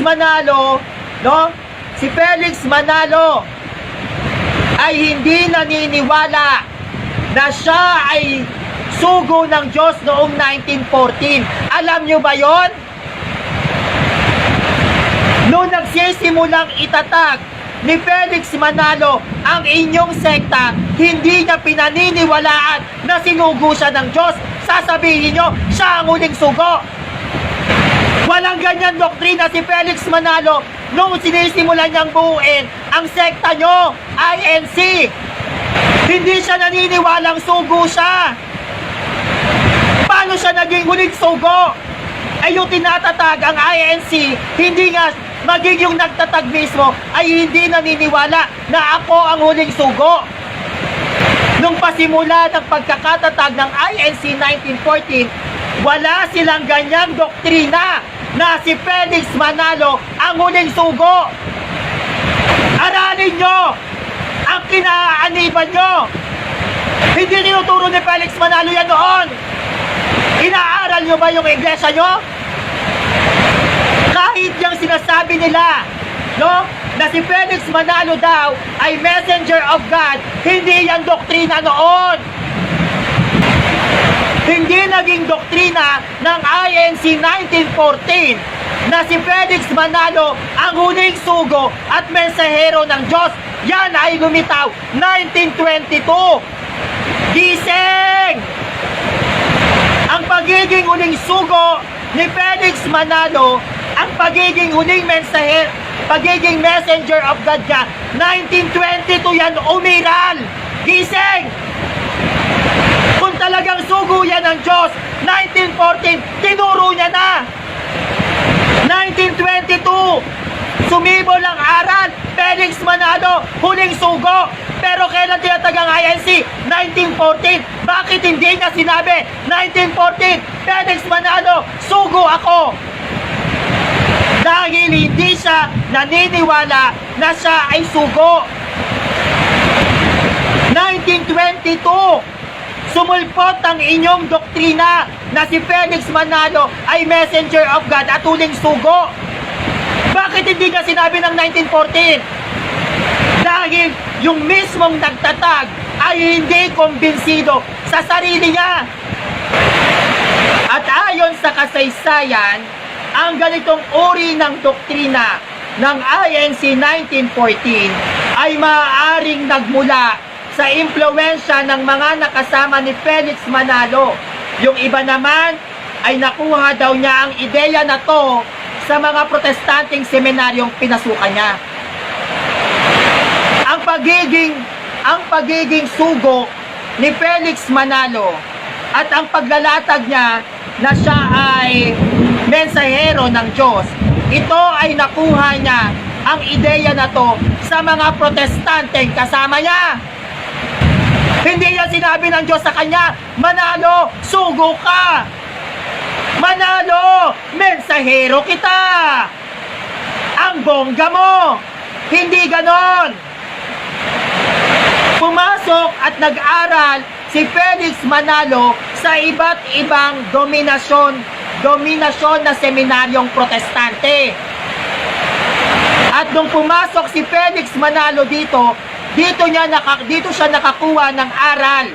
Manalo, no? Si Felix Manalo ay hindi naniniwala na siya ay sugo ng Diyos noong 1914. Alam nyo ba yon? Noong nagsisimulang itatag ni Felix Manalo ang inyong sekta, hindi niya pinaniniwalaan na sinugo siya ng Diyos. Sasabihin nyo, siya ang huling sugo. Walang ganyan doktrina si Felix Manalo nung sinisimulan niyang buuin ang sekta nyo, INC. Hindi siya naniniwalang sugo siya. Paano siya naging huling sugo? Ay yung tinatatag ang INC, hindi nga maging yung nagtatag mismo ay hindi naniniwala na ako ang huling sugo. Nung pasimula ng pagkakatatag ng INC 1914, wala silang ganyang doktrina na si Felix Manalo ang huling sugo. Aralin nyo ang kinaaniban nyo. Hindi tinuturo ni Felix Manalo yan noon. Inaaral nyo ba yung iglesia nyo? Kahit yung sinasabi nila, no, na si Felix Manalo daw ay messenger of God, hindi yan doktrina noon. Hindi naging doktrina ng INC 1914 na si Felix Manalo ang huling sugo at mensahero ng Diyos. Yan ay lumitaw 1922. Gising! Ang pagiging huling sugo ni Felix Manalo, ang pagiging huling mensahe, pagiging messenger of God niya, 1922 yan umiral. Gising! Talagang sugo yan ng Diyos, 1914, tinuro niya na. 1922, sumibol ang aral, Felix Manalo, huling sugo. Pero kailan tinatagang INC? 1914. Bakit hindi niya sinabi? 1914, Felix Manalo, sugo ako. Dahil hindi siya naniniwala na siya ay sugo. 1922, sumulpot ang inyong doktrina na si Felix Manalo ay messenger of God at huling sugo. Bakit hindi niya sinabi ng 1914? Dahil yung mismong nagtatag ay hindi kumbinsido sa sarili niya. At ayon sa kasaysayan, ang ganitong uri ng doktrina ng INC 1914 ay maaaring nagmula sa impluensya ng mga nakasama ni Felix Manalo. Yung iba naman ay nakuha daw niya ang ideya na to sa mga protestanteng seminaryong pinasukan niya. Ang pagiging ang pagiging sugo ni Felix Manalo at ang paglalatag niya na siya ay mensahero ng Diyos. Ito ay nakuha niya ang ideya na to sa mga protestanteng kasama niya. Hindi niya sinabi ng Diyos sa kanya, Manalo, sugo ka! Manalo, mensahero kita! Ang bongga mo! Hindi ganon! Pumasok at nag-aral si Felix Manalo sa iba't ibang dominasyon, dominasyon na seminaryong protestante. At nung pumasok si Felix Manalo dito, dito niya naka, dito siya nakakuha ng aral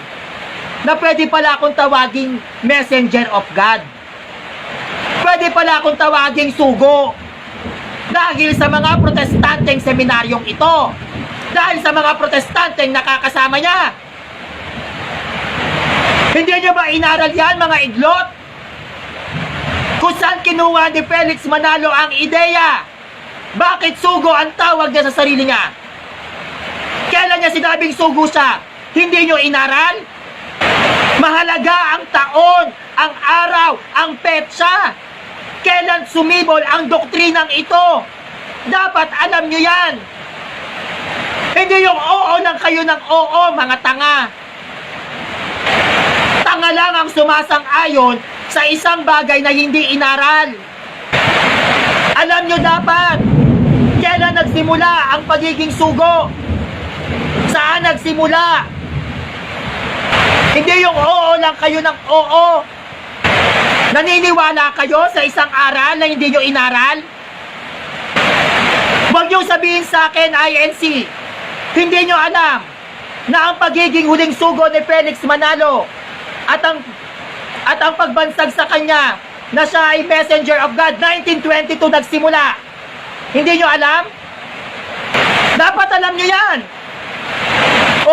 na pwede pala akong tawaging messenger of God. Pwede pala akong tawaging sugo dahil sa mga protestanteng seminaryong ito. Dahil sa mga protestanteng nakakasama niya. Hindi niyo ba inaral yan mga iglot? Kung saan kinuha ni Felix Manalo ang ideya? Bakit sugo ang tawag niya sa sarili niya? Kailan niya sinabing sugo siya? Hindi niyo inaral? Mahalaga ang taon, ang araw, ang petsa. Kailan sumibol ang doktrinang ito? Dapat alam niyo yan. Hindi yung oo ng kayo ng oo, mga tanga. Tanga lang ang sumasang-ayon sa isang bagay na hindi inaral. Alam nyo dapat, kailan nagsimula ang pagiging sugo? Saan nagsimula? Hindi yung oo lang kayo ng oo. Naniniwala kayo sa isang aral na hindi nyo inaral? Huwag niyong sabihin sa akin, INC, hindi niyo alam na ang pagiging huling sugo ni Felix Manalo at ang at ang pagbansag sa kanya na siya ay messenger of God 1922 nagsimula. Hindi niyo alam? Dapat alam niyo yan.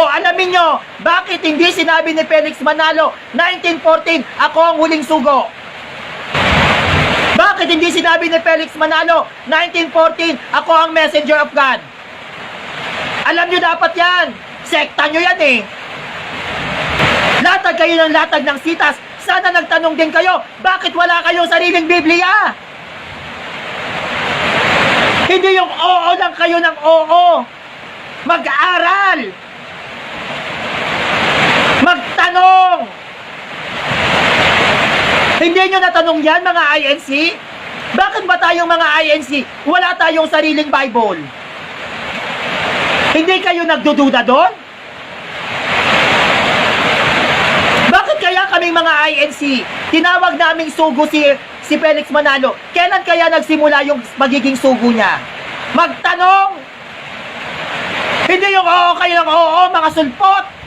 O alamin nyo, bakit hindi sinabi ni Felix Manalo 1914, ako ang huling sugo? Bakit hindi sinabi ni Felix Manalo 1914, ako ang messenger of God? Alam nyo dapat yan. Sekta nyo yan eh. Latag kayo ng latag ng sitas. Sana nagtanong din kayo, bakit wala kayong sariling Biblia? Hindi yung oo lang kayo ng oo. Mag-aral. Magtanong. Hindi nyo natanong yan mga INC? Bakit ba tayong mga INC wala tayong sariling Bible? Hindi kayo nagdududa doon? Bakit kaya kaming mga INC, tinawag naming sugo si, si Felix Manalo, kailan kaya nagsimula yung magiging sugo niya? Magtanong! Hindi yung oo kayo ng oo, mga sulpot!